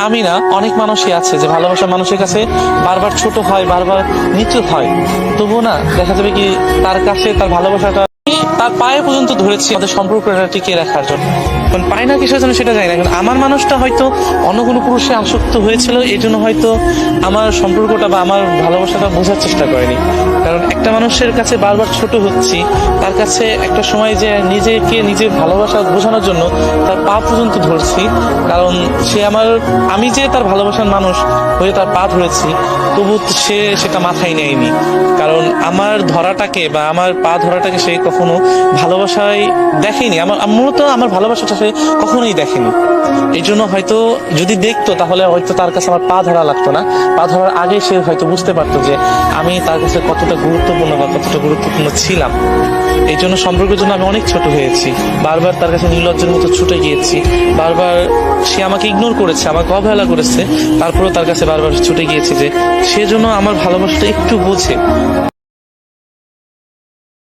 আমি না অনেক মানুষই আছে যে ভালোবাসা মানুষের কাছে বারবার ছোট হয়, বারবার নিচু হয়। তবুও না, দেখা যাবে কি তার কাছে তার ভালোবাসাটা তার পায়ে পর্যন্ত ধরেছি আমাদের সম্পর্কটা টিকিয়ে রাখার জন্য। এখন পায় না কিসের জন্য সেটা জানি না। কিন্তু আমার মানুষটা হয়তো অন্য কোনো পুরুষে আসক্ত হয়েছিল এই জন্য হয়তো আমার সম্পর্কটা বা আমার ভালোবাসাটা বোঝার চেষ্টা করেনি। কারণ একটা মানুষের কাছে বারবার ছোট হচ্ছি, তার কাছে একটা সময় যে নিজেকে নিজের ভালোবাসা বোঝানোর জন্য তার পা পর্যন্ত ধরছি। কারণ সে আমার, আমি যে তার ভালোবাসার মানুষ হয়ে তার পা ধরেছি, তবু সে সেটা মাথায় নেয়নি। কারণ আমার ধরাটাকে বা আমার পা ধরাটাকে সে কখনো ভালোবাসায় দেখেনি। আমার মূলত আমার ভালোবাসাটা সে কখনোই দেখেনি। এই জন্য হয়তো যদি দেখতো, তাহলে হয়তো তার কাছে আমার পা ধরা লাগতো না। পা ধরার আগে সে হয়তো বুঝতে পারতো যে আমি তার কাছে কতটা গুরুত্বপূর্ণ বা কতটা গুরুত্বপূর্ণ ছিলাম। এই জন্য সম্পর্কের জন্য আমি অনেক ছোট হয়েছি। বারবার তার কাছে নির্লজ্জের মতো ছুটে গিয়েছি। বারবার সে আমাকে ইগনোর করেছে, আমাকে অবহেলা করেছে। তারপরেও তার কাছে বারবার ছুটে গিয়েছে যে সেজন্য আমার ভালোবাসাটা একটু বোঝে।